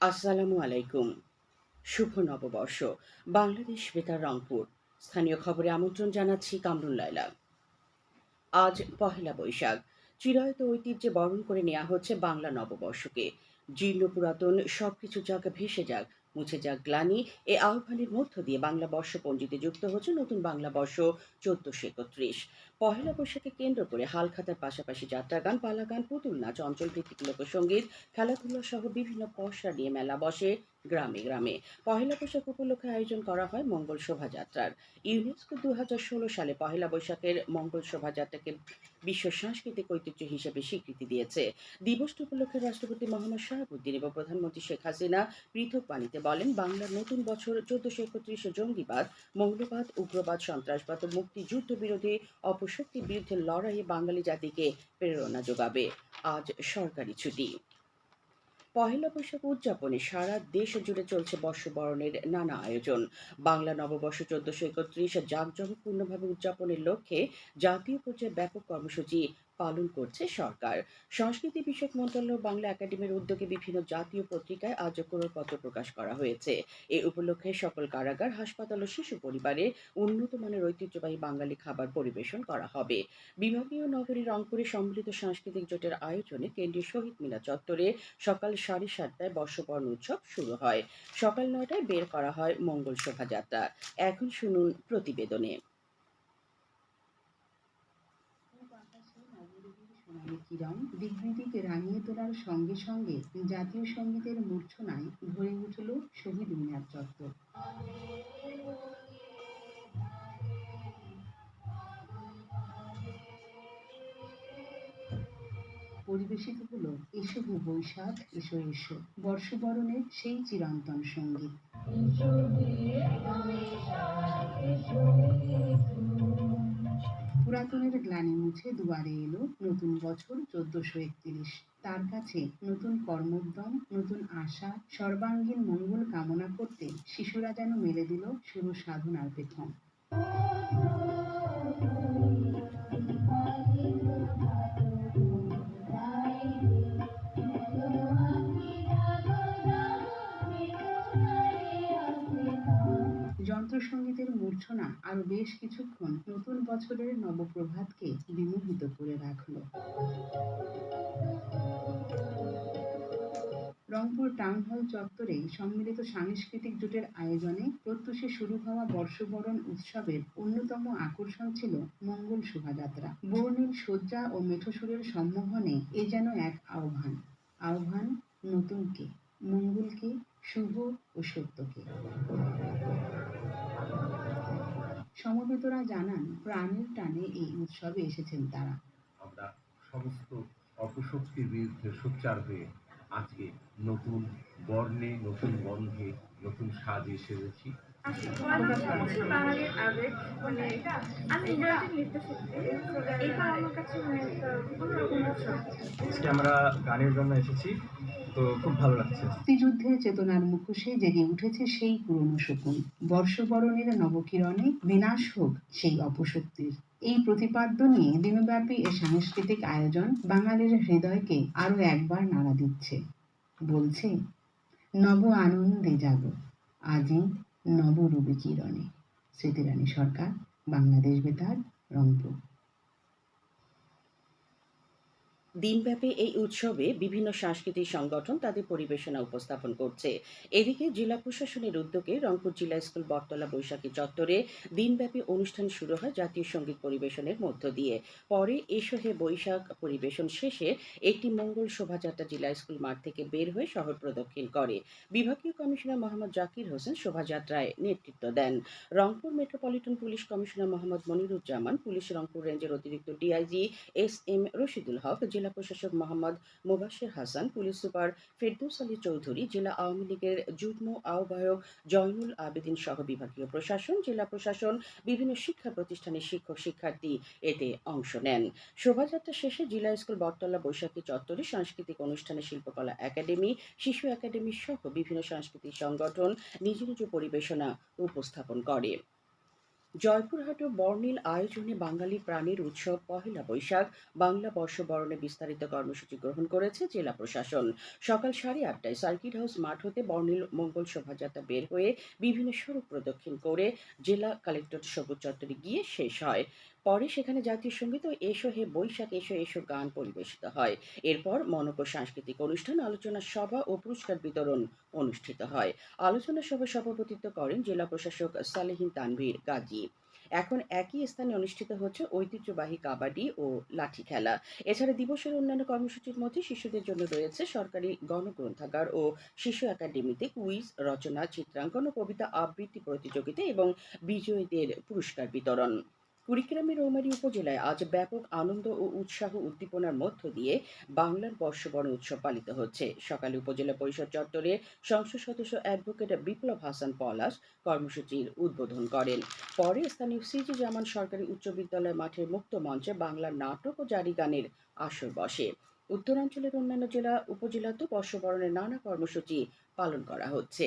আসসালামু আলাইকুম। শুভ নববর্ষ। বাংলাদেশ বেতার রংপুর। স্থানীয় খবরে আমন্ত্রণ জানাচ্ছি কামরুল লাইলা আজ পহেলা বৈশাখ। চিরায়ত ঐতিহ্যে বরণ করে নেওয়া হচ্ছে বাংলা নববর্ষকে। জীর্ণ পুরাতন সবকিছু যাক ভেসে যাক মুছে যাক গ্লানি। এ আহ্বানের মধ্য দিয়ে বাংলা বর্ষপঞ্জিতে যুক্ত হচ্ছে নতুন বাংলা বর্ষ চোদ্দশো একত্রিশ। পহেলা বৈশাখে কেন্দ্র করে হালখাতার পাশাপাশি যাত্রাগান, পালাগান, পুতুল নাচ, অঞ্চলভিত্তিক লোকসঙ্গীত খেলাধুলা সহ বিভিন্ন পসরা নিয়ে মেলা বসে। গ্রামে গ্রামে। পহেলা বৈশাখ উপলক্ষে আয়োজন করা হয় মঙ্গল শোভাযাত্রার। ইউনেস্কো দু হাজার ষোলো সালে পহেলা বৈশাখের মঙ্গল শোভাযাত্রাকে বিশ্ব সাংস্কৃতিক ঐতিহ্য হিসেবে স্বীকৃতি দিয়েছে। দিবসটি উপলক্ষে রাষ্ট্রপতি মোহাম্মদ শাহাবুদ্দিন এবং প্রধানমন্ত্রী শেখ হাসিনা পৃথক বাণীতে বলেন, বাংলার নতুন বছর চোদ্দশো একত্রিশে জঙ্গিবাদ, মৌলবাদ, উগ্রবাদ, সন্ত্রাসবাদ ও মুক্তিযুদ্ধ বিরোধী অপশক্তির বিরুদ্ধে লড়াইয়ে বাঙালি জাতিকে প্রেরণা যোগাবে। আজ সরকারি ছুটি। পহেলা বৈশাখ উদযাপনে সারা দেশ জুড়ে চলছে বর্ষবরণের নানা আয়োজন। বাংলা নববর্ষ চোদ্দশো একত্রিশ জাঁকজমকপূর্ণভাবে উদযাপনের লক্ষ্যে জাতীয় পর্যায়ে ব্যাপক কর্মসূচি পালন করছে সরকার। সংস্কৃতি বিষয়ক মন্ত্রণালয় বাংলা একাডেমির উদ্যোগে বিভিন্ন জাতীয় পত্রিকায় আজ পত্র প্রকাশ করা হয়েছে। এ উপলক্ষে সকল কারাগার, হাসপাতাল ও শিশু পরিবারে উন্নত মানের ঐতিহ্যবাহী বাঙালি খাবার পরিবেশন করা হবে। বিভাগীয় নগরী রংপুরে সম্মিলিত সাংস্কৃতিক জোটের আয়োজনে কেন্দ্রীয় শহীদ মিনা চত্বরে সকাল সাড়ে সাতটায় বর্ষবরণ উৎসব শুরু হয়। সকাল নয়টায় বের করা হয় মঙ্গল শোভাযাত্রা। এখন শুনুন প্রতিবেদনে। সোনালী কিরণ দিগ্বিদিক রাঙিয়ে তোলার সঙ্গে সঙ্গে জাতীয় সঙ্গীতের মূর্ছনায় ভরে উঠল শহীদ মিনার চত্বর। পরিবেশিত হলো এসো হে বৈশাখ এসো এসো বর্ষবরণের সেই চিরন্তন সংগীত। পুরাতনের গ্লানি মুছে দুয়ারে এলো নতুন বছর চোদ্দশো একত্রিশ। তার কাছে নতুন কর্মোদ্যম, নতুন আশা, সর্বাঙ্গীন মঙ্গল কামনা করতে শিশুরা যেন মেলে দিল শুভ সাধনার পেখম যন্ত্রসঙ্গীতের মূর্ছনা আরও বেশ কিছুক্ষণ নতুন বছরের নবপ্রভাতকে বিমোহিত করে রাখল। রংপুর টাউন হল চত্বরে সম্মিলিত সাংস্কৃতিক জোটের আয়োজনে প্রত্যুষে শুরু হওয়া বর্ষবরণ উৎসবের অন্যতম আকর্ষণ ছিল মঙ্গল শোভাযাত্রা। বর্ণিল সজ্জা ও মেঠোসুরের সম্মোহনে এ যেন এক আহ্বান। আহ্বান, নতুনকে, মঙ্গলকে, শুভ ও সত্যকে। সমবেতরা জানান, প্রাণের টানে এই উৎসবে এসেছেন তারা। আমরা সমস্ত অপশক্তির বিরুদ্ধে সোচ্চার হয়ে আজকে নতুন বর্ণে, নতুন গন্ধে, নতুন সাজে সেজেছি। আমার গানের জন্য এসেছি, তো খুব ভালো লাগছে। মুক্তিযুদ্ধের চেতনার মুখোশে জেগে উঠেছে সেই পুরনো শকুন। বর্ষবরণের নবকিরণে বিনাশ হোক সেই অপশক্তির। এই প্রতিপাদ্য নিয়ে দিনব্যাপী এ সাংস্কৃতিক আয়োজন বাঙালির হৃদয়কে আরও একবার নাড়া দিচ্ছে। বলছে, নব আনন্দে যাব আজই নবরূপী কিরণে স্মৃতিরানী সরকার বাংলাদেশ বেতার রংপুর। দিনব্যাপী এই উৎসবে বিভিন্ন সাংস্কৃতিক সংগঠন তাদের পরিবেশনা উপস্থাপন করছে। এদিকে জেলা প্রশাসনের উদ্যোগে রংপুর জেলা স্কুল বটতলা বৈশাখী চত্বরে দিনব্যাপী অনুষ্ঠান শুরু হয় জাতীয় সংগীত পরিবেশনের মধ্য দিয়ে। পরে এসো হে বৈশাখ পরিবেশন শেষে একটি মঙ্গল শোভাযাত্রা জেলা স্কুল মাঠ থেকে বের হয়ে শহর প্রদক্ষিণ করে। বিভাগীয় কমিশনার মোহাম্মদ জাকির হোসেন শোভাযাত্রায় নেতৃত্ব দেন। Rangpur metropolitan police commissioner Mohammad Moniruzzaman, police Rangpur রেঞ্জের অতিরিক্ত DIG S M Rashidul Haque, জেলা প্রশাসক মোহাম্মদ মোবাশের হাসান, পুলিশ সুপার ফেরদৌস আলী চৌধুরী, জেলা আওয়ামী লীগের যুগ্ম আহ্বায়ক জয়নুল আবেদিন সহ বিভাগীয় প্রশাসন, জেলা প্রশাসন, বিভিন্ন শিক্ষা প্রতিষ্ঠানের শিক্ষক শিক্ষার্থী এতে অংশ নেন। শোভাযাত্রা শেষে জেলা স্কুল বটতলা বৈশাখী চত্বরে সাংস্কৃতিক অনুষ্ঠানে শিল্পকলা একাডেমি, শিশু একাডেমি সহ বিভিন্ন সাংস্কৃতিক সংগঠন, নিজ নিজ পরিবেশনা উপস্থাপন করে। জয়পুরহাট বর্ণিল আয়োজনে বাঙালি প্রাণীর উৎসব, পহেলা বৈশাখ, বাংলা বর্ষবরণে বিস্তারিত কর্মসূচি গ্রহণ করেছে জেলা প্রশাসন। সকাল সাড়ে আটটায় সার্কিট হাউস মাঠ হতে বর্ণিল মঙ্গল শোভাযাত্রা বের হয়ে বিভিন্ন সড়ক প্রদক্ষিণ করে জেলা কালেক্টর সবুজ চত্বরে গিয়ে শেষ হয়। পরে সেখানে জাতীয় সংগীত ও এসো হে বৈশাখ, এসো এসো গান পরিবেশিত হয়। এরপর মনক সাংস্কৃতিক অনুষ্ঠান, আলোচনা সভা ও পুরস্কার বিতরণ অনুষ্ঠিত হয়। আলোচনা সভায় সভাপতিত্ব করেন জেলা প্রশাসক সালেহিন তানভীর গাজী। এখন একই স্থানে অনুষ্ঠিত হচ্ছে ঐতিহ্যবাহী কাবাডি ও লাঠি খেলা। এছাড়া দিবসের অন্যান্য কর্মসূচির মধ্যে শিশুদের জন্য রয়েছে সরকারি গণগ্রন্থাগার ও শিশু একাডেমিতে কুইজ, রচনা, চিত্রাঙ্কন ও কবিতা আবৃত্তি প্রতিযোগিতা এবং বিজয়ীদের পুরস্কার বিতরণ। কুড়িগ্রামের রৌমারী উপজেলায় আজ ব্যাপক আনন্দ ও উৎসাহ উদ্দীপনার মধ্য দিয়ে বাংলার বর্ষবরণ উৎসব পালিত হচ্ছে। সকালে উপজেলা পরিষদ চত্বরে সংসদ সদস্য অ্যাডভোকেট বিপ্লব হাসান পলাশ কর্মসূচির উদ্বোধন করেন। পরে স্থানীয় সিজি জামান সরকারি উচ্চ বিদ্যালয় মাঠের মুক্ত মঞ্চে বাংলার নাটক ও জারি গানের আসর বসে। উত্তরাঞ্চলের অন্যান্য জেলা, উপজেলাতেও বর্ষবরণের নানা কর্মসূচি পালন করা হচ্ছে।